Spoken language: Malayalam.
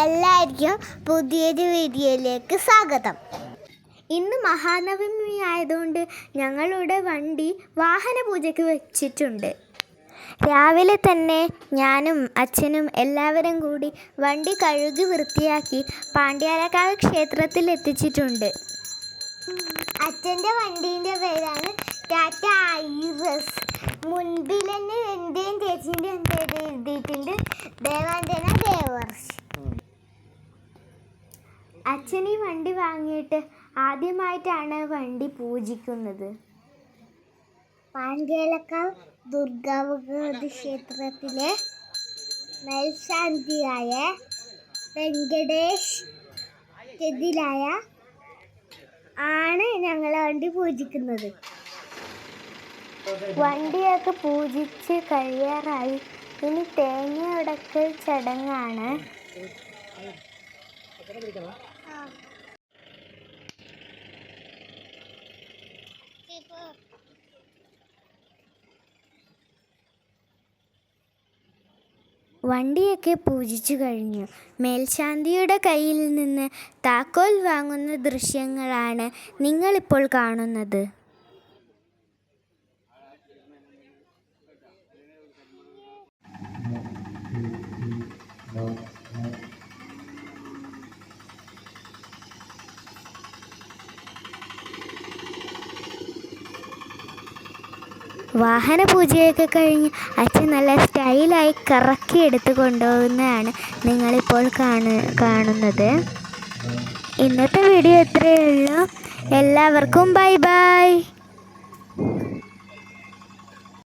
എല്ലാവർക്കും പുതിയൊരു വീഡിയോയിലേക്ക് സ്വാഗതം. ഇന്ന് മഹാനവമി ആയതുകൊണ്ട് ഞങ്ങളുടെ വണ്ടി വാഹന പൂജയ്ക്ക് വെച്ചിട്ടുണ്ട്. രാവിലെ തന്നെ ഞാനും അച്ഛനും എല്ലാവരും കൂടി വണ്ടി കഴുകി വൃത്തിയാക്കി പാണ്ഡ്യാരക്കാവ് ക്ഷേത്രത്തിൽ എത്തിച്ചിട്ടുണ്ട്. അച്ഛന്റെ വണ്ടീന്റെ പേരാണ് ടാറ്റ ഐറസ് മുൻപിൽ തന്നെ എന്റെയും ചേച്ചീന്റെയും പേര് എഴുതിയിട്ടുണ്ട്. ദേവാഞ്ജന ദേവർഷ്. അച്ഛൻ ഈ വണ്ടി വാങ്ങിയിട്ട് ആദ്യമായിട്ടാണ് വണ്ടി പൂജിക്കുന്നത്. പാണ്ഡ്യാലക്കാവ് ദുർഗാഭഗവതി ക്ഷേത്രത്തിലെ മേൽശാന്തിയായ വെങ്കടേഷ് എതിരായ ആണ് ഞങ്ങളെ വണ്ടി പൂജിക്കുന്നത്. വണ്ടിയൊക്കെ പൂജിച്ച് കഴിയാറായി. ഇനി തേങ്ങ ഉടക്കൽ ചടങ്ങാണ്. വണ്ടിയൊക്കെ പൂജിച്ചു കഴിഞ്ഞു. മേൽശാന്തിയുടെ കയ്യിൽ നിന്ന് താക്കോൽ വാങ്ങുന്ന ദൃശ്യങ്ങളാണ് നിങ്ങളിപ്പോൾ കാണുന്നത്. വാഹന പൂജയൊക്കെ കഴിഞ്ഞ് അച്ഛൻ നല്ല സ്റ്റൈലായി കറക്കി എടുത്ത് കൊണ്ടുപോകുന്നതാണ് നിങ്ങളിപ്പോൾ കാണു കാണുന്നത്. ഇന്നത്തെ വീഡിയോ ഇത്രയേ ഉള്ളൂ. എല്ലാവർക്കും ബൈ ബൈ.